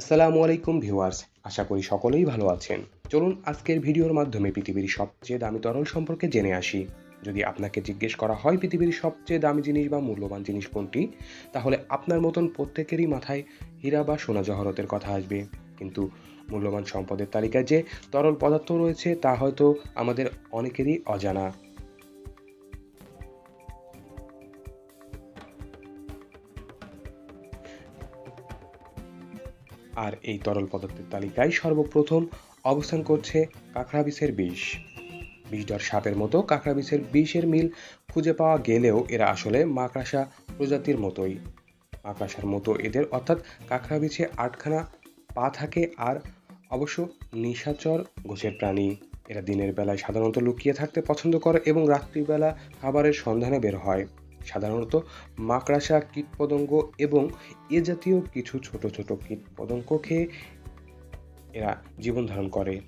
আসসালামু আলাইকুম ভিউয়ার্স, আশা করি সকলেই ভালো আছেন। চলুন আজকের ভিডিওর মাধ্যমে পৃথিবীর সবচেয়ে দামি তরল সম্পর্কে জেনে আসি। যদি আপনাকে জিজ্ঞেস করা হয় পৃথিবীর সবচেয়ে দামি জিনিস বা মূল্যবান জিনিস কোনটি, তাহলে আপনার মতন প্রত্যেকেরই মাথায় হীরা বা সোনা জহরতের কথা আসবে। কিন্তু মূল্যবান সম্পদের তালিকায় যে তরল পদার্থ রয়েছে তা হয়তো আমাদের অনেকেরই অজানা। আর এই তরল পদার্থের তালিকায় সর্বপ্রথম অবস্থান করছে কাঁকড়া বিষের বিষ বিষধর সাপের মতো কাঁকড়া বিষের বিষের মিল খুঁজে পাওয়া গেলেও এরা আসলে মাকড়াসা প্রজাতির মতোই। মাকড়াসার মতো এদের অর্থাৎ কাঁকড়া বিছে আটখানা পা থাকে আর অবশ্য নিশাচর গোছের প্রাণী। এরা দিনের বেলায় সাধারণত লুকিয়ে থাকতে পছন্দ করে এবং রাত্রিবেলা খাবারের সন্ধানে বের হয়। সাধারণত মাকড়াসা, কীটপতঙ্গ এবং এ জাতীয় কিছু ছোট ছোট কীটপতঙ্গ খেয়ে এরা জীবন ধারণ করে।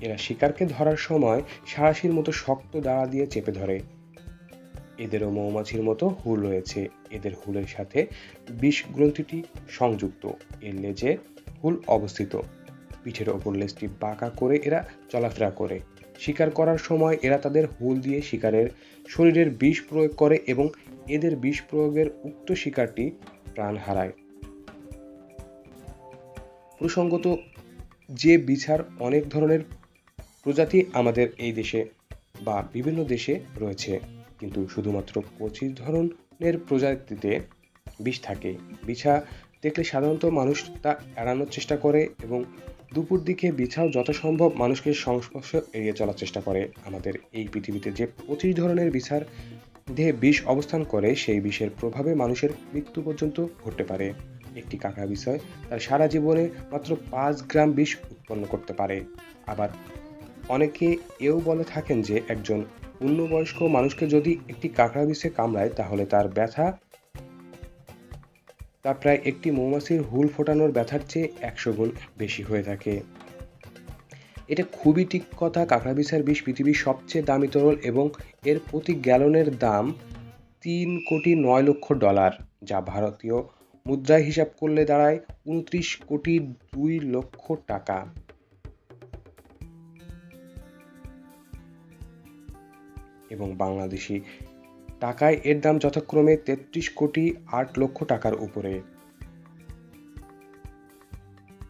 এরা শিকারকে ধরার সময় সারাশির মতো শক্ত দাঁড়া দিয়ে চেপে ধরে। এদেরও মৌমাছির মতো হুল রয়েছে। এদের হুলের সাথে বিষ গ্রন্থিটি সংযুক্ত। এর লেজে হুল অবস্থিত। পিঠের ওপর লেজটি বাঁকা করে এরা চলাফেরা করে। শিকার করার সময় এরা তাদের হুল দিয়ে শিকারের শরীরের বিষ প্রয়োগ করে এবং এদের বিষ প্রয়োগের উক্ত শিকারটি প্রাণ হারায়। প্রসঙ্গত, যে বিছার অনেক ধরনের প্রজাতি আমাদের এই দেশে বা বিভিন্ন দেশে রয়েছে, কিন্তু শুধুমাত্র পঁচিশ ধরনের প্রজাতিতে বিষ থাকে। বিছা দেখলে সাধারণত মানুষ তা এড়ানোর চেষ্টা করে এবং দুপুর দিকে বিছাও যথাসম্ভব মানুষকে সংস্পর্শ এড়িয়ে চলার চেষ্টা করে। আমাদের এই পৃথিবীতে যে পঁচিশ ধরনের বিছার দেহে বিষ অবস্থান করে, সেই বিষের প্রভাবে মানুষের মৃত্যু পর্যন্ত ঘটতে পারে। একটি কাঁকড়া বিষয় তার সারা জীবনে মাত্র পাঁচ গ্রাম বিষ উৎপন্ন করতে পারে। আবার অনেকে এও বলে থাকেন যে একজন পূর্ণবয়স্ক মানুষকে যদি একটি কাঁকড়া বিষে কামড়ায়, তাহলে তার ব্যথা তা প্রায় একটি মৌমাছির হুল ফোটানোর ব্যথার চেয়ে একশো গুণ বেশি হয়ে থাকে। এটা খুবই ঠিক কথা কাঁকড়া বিছার বিষ পৃথিবীর সবচেয়ে দামি তরল এবং এর প্রতি গ্যালনের দাম তিন কোটি নয় লক্ষ ডলার, যা ভারতীয় মুদ্রায় হিসাব করলে দাঁড়ায় উনত্রিশ কোটি দুই লক্ষ টাকা। এবং বাংলাদেশি টাকায় এর দাম যথাক্রমে তেত্রিশ কোটি আট লক্ষ টাকার উপরে।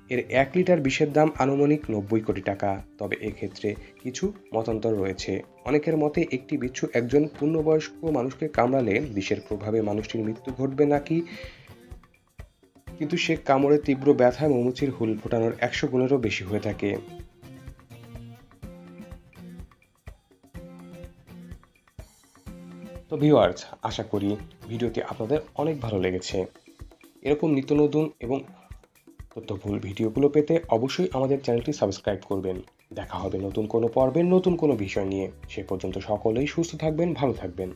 এর এক লিটার বিষের দাম আনুমানিক নব্বই কোটি টাকা। তবে এক্ষেত্রে কিছু মতান্তর রয়েছে। অনেকের মতে একটি বিচ্ছু একজন পূর্ণবয়স্ক মানুষকে কামড়ালে বিষের প্রভাবে মানুষটির মৃত্যু ঘটবে নাকি? কিন্তু সে কামড়ে তীব্র ব্যথায় মৌমুচির হুল ফোটানোর একশো গুণেরও বেশি হয়ে থাকে। তো ভিউয়ার্স আশা করি ভিডিওটি আপনাদের অনেক ভালো লেগেছে। এরকম নিত্য নতুন এবং তথ্যভুল ভিডিওগুলো পেতে অবশ্যই আমাদের চ্যানেলটি সাবস্ক্রাইব করবেন। দেখা হবে নতুন কোনো পর্বের নতুন কোনো বিষয় নিয়ে। সে পর্যন্ত সকলেই সুস্থ থাকবেন, ভালো থাকবেন।